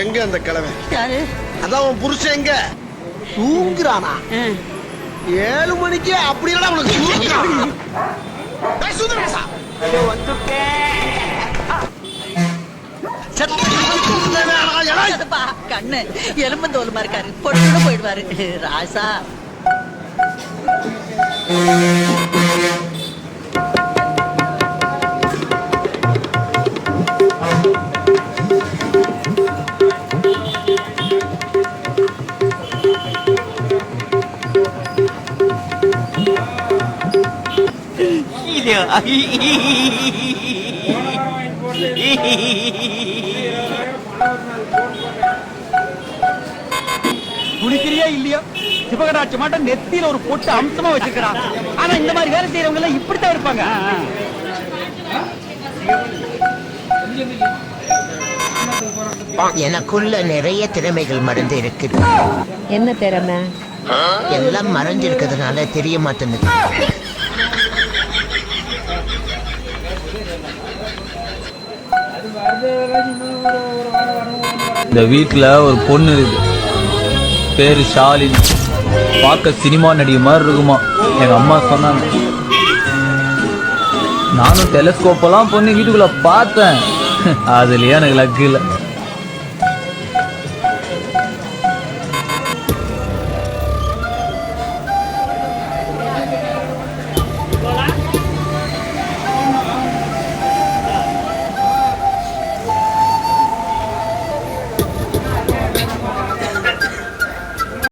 எங்க அந்த கிழமை? யாரு? அதான் உன் புருஷன் எங்க? தூங்குறானா? ஏழு மணிக்கு அப்படி இல்லடா உனக்கு தூங்குறான். ஏய், சுந்தரேசா. கண்ணு. எலும்பந்தோலுமா இருக்காரு. பொண்ணு போயிடுவாரு. ராசா കുളിക്കില്ല ഇല്ലയോ சிவகராட்சி மாட்டம் நெத்தியில ஒரு பொட்டு அம்சமா வச்சிருக்கிறான். ஆனா இந்த மாதிரி வேலை செய்யறவங்க எல்லாம் இப்படித்தான் இருப்பாங்க. எனக்குள்ள நிறைய திறமைகள் மறந்து இருக்குது. என்ன திறமை? எல்லாம் மறைஞ்சிருக்கிறதுனால தெரிய மாட்டேங்குது. இந்த வீட்டில் ஒரு பொண்ணு இருக்கு. பேரு ஷாலினி. பார்க்க சினிமா நடிகை மாதிரி இருக்குமா? எங்கள் அம்மா சொன்னாங்க. நானும் டெலஸ்கோப்பெல்லாம் பொண்ணு வீட்டுக்குள்ளே பார்த்தேன். அதுலேயே எனக்கு லக் இல்லை.